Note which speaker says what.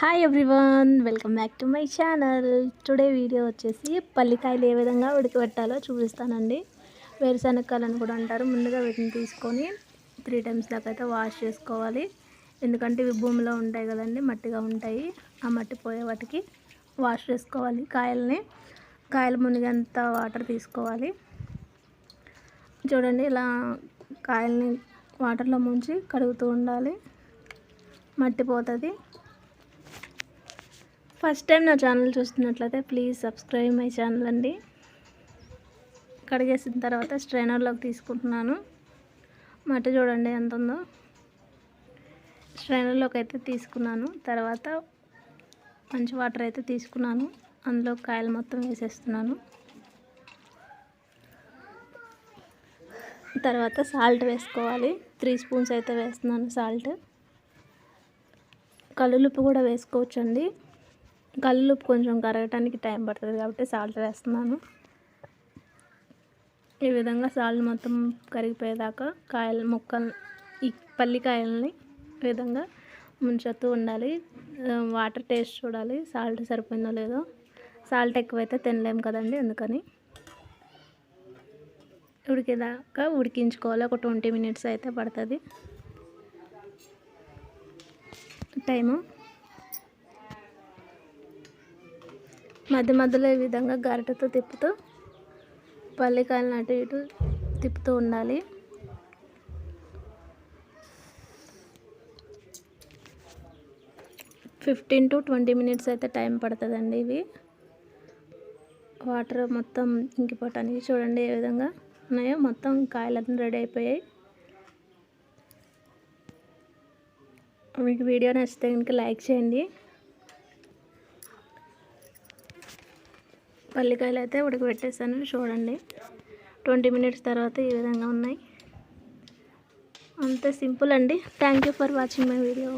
Speaker 1: Hi everyone welcome back to my channel today video వచ్చేసి పల్లికాయలు ఏ విధంగా ఉడకబెట్టాలో చూపిస్తానండి. వేరుశనగకాయలని కూడా అంటారు. ముందుగా వీటిని తీసుకొని త్రీ టైమ్స్ దాకా అయితే వాష్ చేసుకోవాలి. ఎందుకంటే ఇవి భూమిలో ఉంటాయి కదండి మట్టిగా ఉంటాయి. ఆ మట్టి పోయే వాటికి వాష్ చేసుకోవాలి. కాయల్ని కాయలు మునిగంత వాటర్ తీసుకోవాలి. చూడండి ఇలా కాయల్ని వాటర్లో ముంచి కడుగుతూ ఉండాలి. మట్టి పోతుంది. ఫస్ట్ టైం నా ఛానల్ చూస్తున్నట్లయితే ప్లీజ్ సబ్స్క్రైబ్ మై ఛానల్ అండి. కడిగేసిన తర్వాత స్ట్రైనర్లోకి తీసుకుంటున్నాను. మట్టి చూడండి ఎంత ఉందో. స్ట్రైనర్లోకి అయితే తీసుకున్నాను. తర్వాత మంచి వాటర్ అయితే తీసుకున్నాను. అందులో కాయలు మొత్తం వేసేస్తున్నాను. తర్వాత సాల్ట్ వేసుకోవాలి. త్రీ స్పూన్స్ అయితే వేస్తున్నాను సాల్ట్. కల్లులుప్పు కూడా వేసుకోవచ్చండి. కళ్ళు కొంచెం కరగటానికి టైం పడుతుంది కాబట్టి సాల్ట్ వేస్తున్నాను. ఈ విధంగా సాల్ట్ మొత్తం కరిగిపోయేదాకా కాయలు ముక్కలు ఈ పల్లికాయలని విధంగా ముంచుతూ ఉండాలి. వాటర్ టేస్ట్ చూడాలి సాల్ట్ సరిపోయిందో లేదో. సాల్ట్ ఎక్కువైతే తినలేము కదండి అందుకని. ఉడికేదాకా ఉడికించుకోవాలి ఒక ట్వంటీ మినిట్స్ అయితే పడుతుంది. టైము మధ్య మధ్యలో ఈ విధంగా గరిటతో తిప్పుతూ పల్లికాయలను అటు ఇటు తిప్పుతూ ఉండాలి. ఫిఫ్టీన్ టు ట్వంటీ మినిట్స్ అయితే టైం పడుతుందండి ఇవి. వాటర్ మొత్తం ఇంకిపోవటానికి చూడండి ఏ విధంగా ఉన్నాయో. మొత్తం కాయలన్నీ రెడీ అయిపోయాయి. మీకు వీడియో నచ్చితే కనుక లైక్ చేయండి. పల్లికాయలు అయితే ఉడకబెట్టేసాను చూడండి. ట్వంటీ మినిట్స్ తర్వాత ఈ విధంగా ఉన్నాయి. అంతే సింపుల్ అండి. Thank you for watching my video